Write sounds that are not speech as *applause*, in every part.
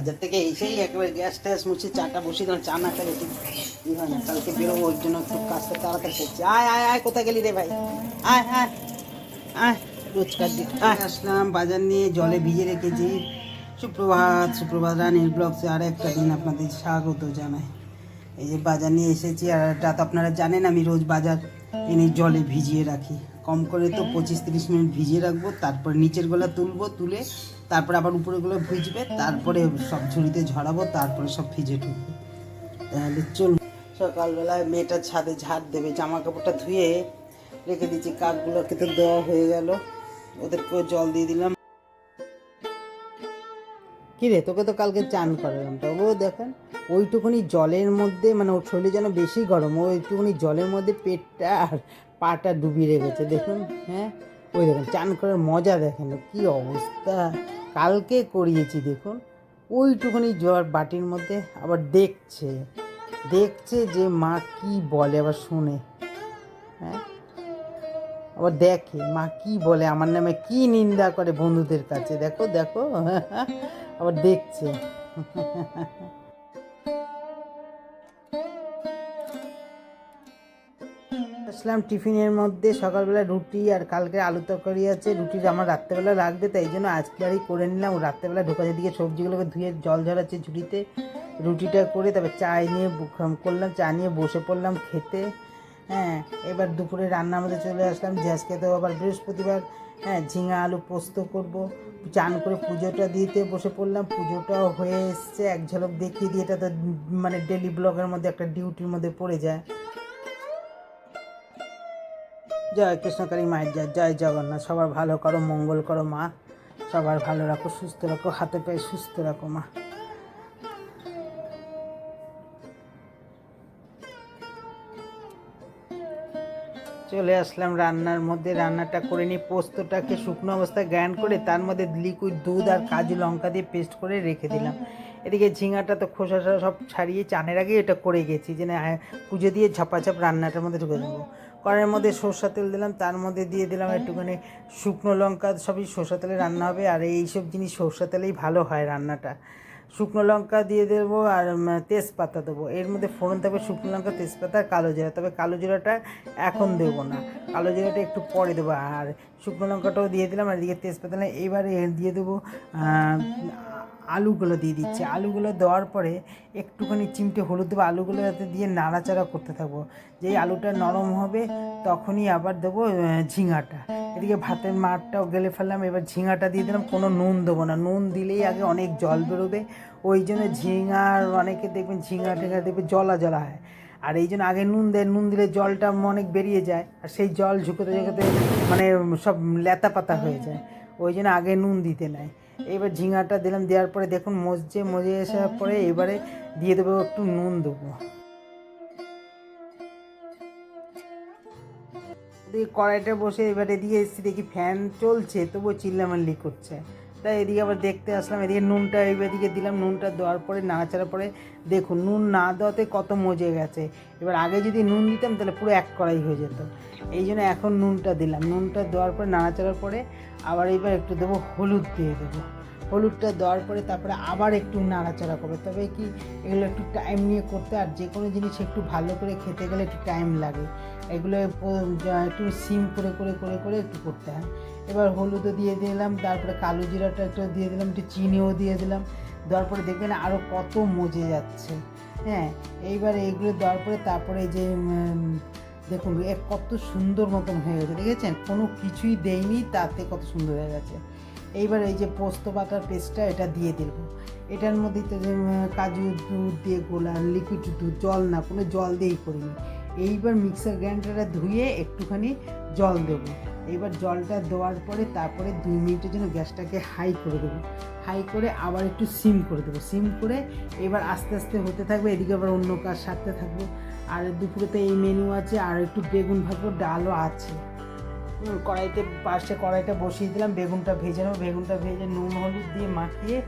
বাজার থেকে এসেই একেবারে গ্যাস ট্যাস মুছে চাটা বসিয়ে দিলাম চা না খেলে ঠিক হয় না। কালকে বেরোবো ওই জন্য একটু কাজটা তাড়াতাড়ি করছি। আয় আয় আয় কোথায় গেলি রে ভাই? আয় আয় আয় রোজকার দিন। আয়। আসলাম বাজার নিয়ে জলে ভিজে রেখেছি। সুপ্রভাত সুপ্রভাত রানীর ব্লগসে আর একটা দিন আপনাদের স্বাগত জানাই। এই যে বাজার নিয়ে এসেছি আর এটা তো আপনারা জানেন আমি রোজ বাজার এনে জলে ভিজিয়ে রাখি। কম করে তো পঁচিশ তিরিশ মিনিট ভিজিয়ে রাখব তারপর নিচের গলা তুলবো তুলে তারপরে আবার উপরেরগুলো ভিজবে, তারপরে সব ঝুড়িতে ঝরাবো, তারপরে সব ভিজে ঢুকবে। তাহলে চল সকালবেলায় মেয়েটা ছাদে ঝাড় দেবে জামা কাপড়টা ধুয়ে রেখে দিচ্ছি কাকগুলোকে তো দেওয়া হয়ে গেল। ওদেরকেও জল দিয়ে দিলাম। কি রে, তোকে তো কালকে চান করালাম, তবুও দেখেন, ওইটুকুনি জলের মধ্যে মানে ওর শরীর যেন বেশি গরম ওইটুকুনি জলের মধ্যে পেটটা আর পাটা ডুবিয়ে রেখেছে, দেখুন হ্যাঁ? ওই দেখুন, চান করার মজা দেখেন, কি অবস্থা। কালকে করিয়েছি, দেখুন। ওইটুকুনি জ্বর বাটির মধ্যে আবার দেখছে। দেখছে যে মা কি বলে, আবার শুনে। হ্যাঁ? আবার দেখে, মা কি বলে, আমার নামে কি নিন্দা করে বন্ধুদের কাছে। দেখো দেখো। আবার দেখছে। *laughs* আসলাম টিফিনের মধ্যে, সকালবেলা রুটি আর কালকে আলু তরকারি আছে রুটিটা আমার রাত্রেবেলা লাগবে, তাই জন্য আজকে আরই করে নিলাম। রাত্রেবেলা ঢোকাতে দিকে সবজিগুলোকে ধুয়ে জল ঝরাচ্ছে ঝুড়িতে। রুটিটা করে তারপর চা নিয়ে করলাম, চা নিয়ে বসে পড়লাম খেতে। হ্যাঁ এবার দুপুরে রান্নার মধ্যে চলে আসলাম যে তো আবার বৃহস্পতিবার। হ্যাঁ ঝিঙা আলু পোস্ত করব, চান করে পুজোটা দিতে বসে পড়লাম। পুজোটাও হয়ে এসছে, এক ঝলক দেখিয়ে দিয়ে এটা তো মানে ডেলি ব্লগের মধ্যে একটা ডিউটির মধ্যে পড়ে যায়। জয় কৃষ্ণকালী মায়ের জয় জয় জগন্নাথ। সবার ভালো করো, মঙ্গল করো মা। সবার ভালো রাখো, সুস্থ রাখো, হাতে পায়ে সুস্থ রাখো মা। চলে আসলাম রান্নার মধ্যে, রান্নাটা করে নিই। পোস্তটাকে শুকনো অবস্থায় গ্রাইন্ড করে, তার মধ্যে লিকুইড দুধ আর কাজু লঙ্কা দিয়ে পেস্ট করে রেখে দিলাম। এদিকে ঝিঙাটা তো খোসা সব ছাড়িয়ে চানের আগে এটা করে গেছি যে না পুজো দিয়ে ঝাপাঝাপ রান্নাটার মধ্যে ঢুকে দেবো। কড়াইয়ের মধ্যে সর্ষা তেল দিলাম, তার মধ্যে দিয়ে দিলাম একটুখানি শুকনো লঙ্কা, সবই সর্ষা তেলে রান্না হবে। আর এইসব জিনিস সর্ষা তেলেই ভালো হয় রান্নাটা। শুকনো লঙ্কা দিয়ে দেবো আর তেজপাতা দেবো। এর মধ্যে ফোড়ন থাকবে শুকনো লঙ্কা, তেজপাতা আর কালো জিরা। তবে কালো জিরাটা এখন দেবো না। কালো জিরাটা একটু পরে দেবো। আর শুকনো লঙ্কাটাও দিয়ে দিলাম, আর এদিকে তেজপাতা না এবারে দিয়ে দেবো আলুগুলো দিয়ে দিচ্ছি। আলুগুলো দেওয়ার পরে একটুখানি চিমটে হলুদ দেবো আলুগুলো যাতে দিয়ে নাড়াচাড়া করতে থাকব। যেই আলুটা নরম হবে তখনই আবার দেবো ঝিঙাটা। এদিকে ভাতের মাঠটাও গেলে ফেললাম এবার ঝিঙাটা দিয়ে দিলাম কোনো নুন দেবো না। নুন দিলেই আগে অনেক জল বেরোবে ওই জন্য ঝিঙার অনেকে দেখবেন ঝিঙা টিঙা দেখবে জলা জলা হয়। আর এই জন্য আগে নুন দেয় নুন দিলে জলটা অনেক বেরিয়ে যায় আর সেই জল ঝুঁকোতে ঝুঁকোতে মানে সব লেতা পাতা হয়ে যায়। ওই জন্য আগে নুন দিতে নেয় এবার ঝিঙাটা দিলাম, দেওয়ার পরে দেখুন মজে মজে আসার পরে এবারে দিয়ে দেবো একটু নুন দেবো। দিয়ে কড়াইটা বসে এবারে দিয়ে এসেছি, দেখি ফ্যান চলছে, তবুও চিল্লামাল্লি করছে। তাই এদিকে আবার দেখতে আসলাম, এদিকে নুনটা এদিকে দিলাম, নুনটা দেওয়ার পরে নাড়াচাড়ার পরে দেখুন, নুন না দেওয়াতে কত মজে গেছে। এবার আগে যদি নুন দিতাম তাহলে পুরো এক কড়াই হয়ে যেত। এই জন্য এখন নুনটা দিলাম। নুনটা দেওয়ার পরে, নাড়াচাড়ার পরে আবার এবার একটু দেবো হলুদ দিয়ে দেবো। হলুদটা দেওয়ার পরে তারপরে আবার একটু নাড়াচাড়া করবে। তবে কি এগুলো একটু টাইম নিয়ে করতে আর যে কোনো জিনিস একটু ভালো করে খেতে গেলে একটু টাইম লাগে। এগুলো একটু সিম করে করে করে করে একটু করতে হয়। এবার হলুদও দিয়ে দিলাম, তারপরে কালো জিরাটা একটু দিয়ে দিলাম, একটু চিনিও দিয়ে দিলাম, দেওয়ার পরে দেখবেন আরও কত মজে যাচ্ছে। হ্যাঁ এইবার এইগুলো দেওয়ার পরে তারপরে যে দেখুন, এ কত সুন্দর মতন হয়ে গেছে, দেখেছেন? কোনো কিছুই দেয়নি তাতে কত সুন্দর হয়ে গেছে। এইবার এই যে পোস্ত বাটার পেস্টটা এটা দিয়ে দিল এটার মধ্যে তো কাজু দুধ দিয়ে গোলা লিকুইড দুধ, জল না, কোনো জল দিয়েই করিনি। এইবার মিক্সার গ্রাইন্ডারটা ধুয়ে একটুখানি জল দেবো। এইবার জলটা দেওয়ার পরে তারপরে দুই মিনিটের জন্য গ্যাসটাকে হাই করে দেবো। হাই করে আবার একটু সিম করে দেবো। সিম করে এবার আস্তে আস্তে হতে থাকবে, এদিকে আবার অন্য কাজ সারতে থাকব। আর দুপুরে তো এই মেনু আছে, আর একটু বেগুন ভাজবো, ডালও আছে। কড়াইতে পাশে কড়াইটা বসিয়ে দিলাম, বেগুনটা ভেজে নেব। বেগুনটা ভেজে নুন, হলুদ দিয়ে মাখিয়ে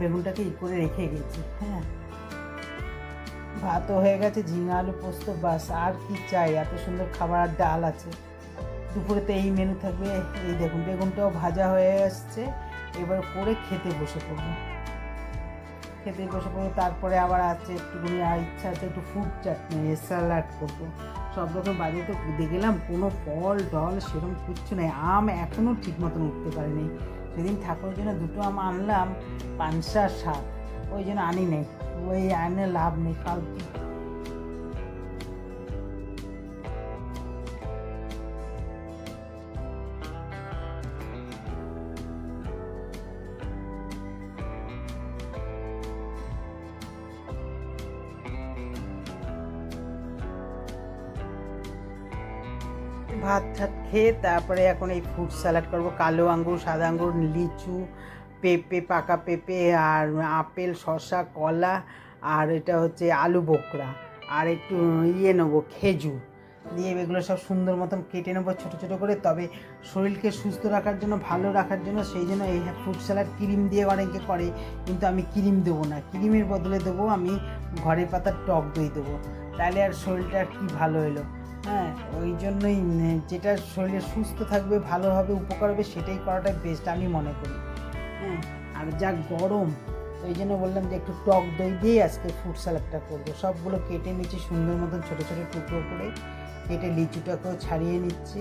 বেগুনটাকে ই করে রেখে গেছি হ্যাঁ। ভাতও হয়ে গেছে, ঝিঙা, আলু পোস্ত, বাস। আর কি চাই? এত সুন্দর খাবার আর ডাল আছে। দুপুরে তো এই মেনু থাকবে। এই দেখুন, বেগুনটাও ভাজা হয়ে আসছে। এবার করে খেতে বসে পড়ব। খেতে বসে পড়ব। তারপরে আবার আছে একটুখানি ইচ্ছা আছে একটু ফ্রুট চাটনি স্যালাড করব। সব রকম বাড়িতে তো দেখলাম, কোনো ফল, ডল সেরকম কিচ্ছু নেই। আম এখনও ঠিক মতন উঠতে পারেনি। সেদিন ঠাকুরের জন্য দুটো আম আনলাম পাঁচশা সাত ওই জন্য আনি নেই। ওই আনে লাভ নেই ফালতু ভাত ঠাত খেয়ে তারপরে এখন এই ফ্রুট স্যালাড করব। কালো আঙ্গুর, সাদা আঙ্গুর, লিচু, পেঁপে, পাকা পেঁপে, আর আপেল, শসা, কলা, আর এটা হচ্ছে আলু বোকরা। আর একটু ইয়ে নেব, খেজুর। দিয়ে এগুলো সব সুন্দর মতন কেটে নেব ছোটো ছোটো করে। তবে শরীরকে সুস্থ রাখার জন্য, ভালো রাখার জন্য সেই জন্য এই ফ্রুট স্যালাড ক্রিম দিয়ে অনেকে করে। কিন্তু আমি ক্রিম দেবো না। ক্রিমের বদলে দেবো আমি ঘরে পাতার টক দই দেবো। তাহলে আর শরীরটা কি ভালো এলো হ্যাঁ ওই জন্যই যেটা শরীরে সুস্থ থাকবে ভালোভাবে উপকার হবে, সেটাই করাটাই বেস্ট আমি মনে করি। হ্যাঁ আর যা গরম, ওই জন্য বললাম যে একটু টক দই দিয়ে আজকে ফ্রুট স্যালাডটা করব। সবগুলো কেটে নিচ্ছি, সুন্দর মতন ছোটো ছোটো টুকরো করে কেটে লিচুটাকেও ছাড়িয়ে নিচ্ছি।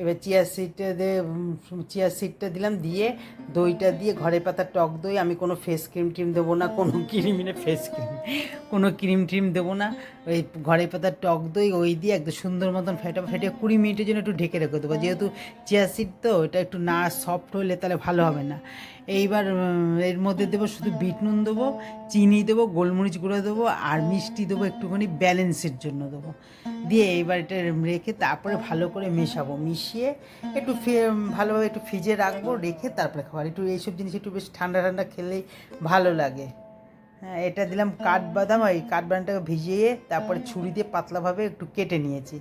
এবার চিয়া সিডটা দিয়ে চিয়া সিডটা দিলাম, দিয়ে দইটা দিয়ে ঘরে পাতা টক দই, আমি কোনো ফেস ক্রিম ট্রিম দেবো না, কোনো ক্রিম না ফেস ক্রিম কোনো ক্রিম ট্রিম দেবো না। ওই ঘরে পাতা টক দই, ওই দিয়ে একদম সুন্দর মতন ফেটা, ফেটে কুড়ি মিনিটের জন্য একটু ঢেকে রেখে দেবো। যেহেতু চিয়া সিড তো এটা একটু না সফট হলে তাহলে ভালো হবে না। এইবার এর মধ্যে দেবো শুধু বিট নুন দেবো, চিনি দেবো, গোলমরিচ গুঁড়ো দেবো, আর মিষ্টি দেবো একটুখানি ব্যালেন্সের জন্য দেবো। দিয়ে এবার এটা রেখে তারপরে ভালো করে মেশাবো। মিশিয়ে একটু ভালোভাবে একটু ফ্রিজে রাখব, রেখে তারপরে খাবার। একটু এইসব জিনিস একটু বেশ ঠান্ডা ঠান্ডা খেলেই ভালো লাগে। হ্যাঁ এটা দিলাম কাঠবাদাম ওই কাঠবাদামটাকে ভিজিয়ে তারপরে ছুরি দিয়ে পাতলাভাবে একটু কেটে নিয়েছি।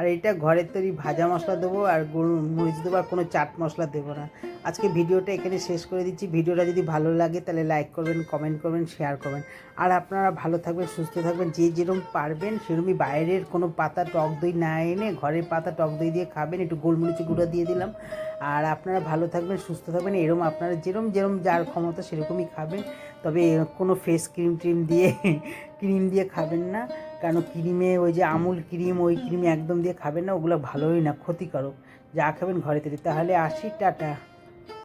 আর এটা ঘরের তৈরি ভাজা মশলা দেবো আর মরিচ দেবো আর কোনো চাট মশলা দেবো না। আজকে ভিডিওটা এখানে শেষ করে দিচ্ছি। ভিডিওটা যদি ভালো লাগে তাহলে লাইক করবেন কমেন্ট করবেন শেয়ার করবেন। আর আপনারা ভালো থাকবেন, সুস্থ থাকবেন, যে যেরকম পারবেন সেরকমই বাইরের কোনো পাতা টক দই না এনে ঘরের পাতা টক দই দিয়ে খাবেন। একটু গোলমরিচি গুঁড়ো দিয়ে দিলাম। আর আপনারা ভালো থাকবেন, সুস্থ থাকবেন, এরম আপনারা যেরম যেরম যার ক্ষমতা সেরকমই খাবেন। তবে কোনো ফেস ক্রিম ট্রিম দিয়ে *laughs* ক্রিম দিয়ে খাবেন না। কেন ক্রিমে ওই যে আমুল ক্রিম, ওই ক্রিম একদম দিয়ে খাবেন না, ওগুলো ভালোই না, ক্ষতিকারক। যা খাবেন ঘরে তৈরি তাহলে আসি, টাটা।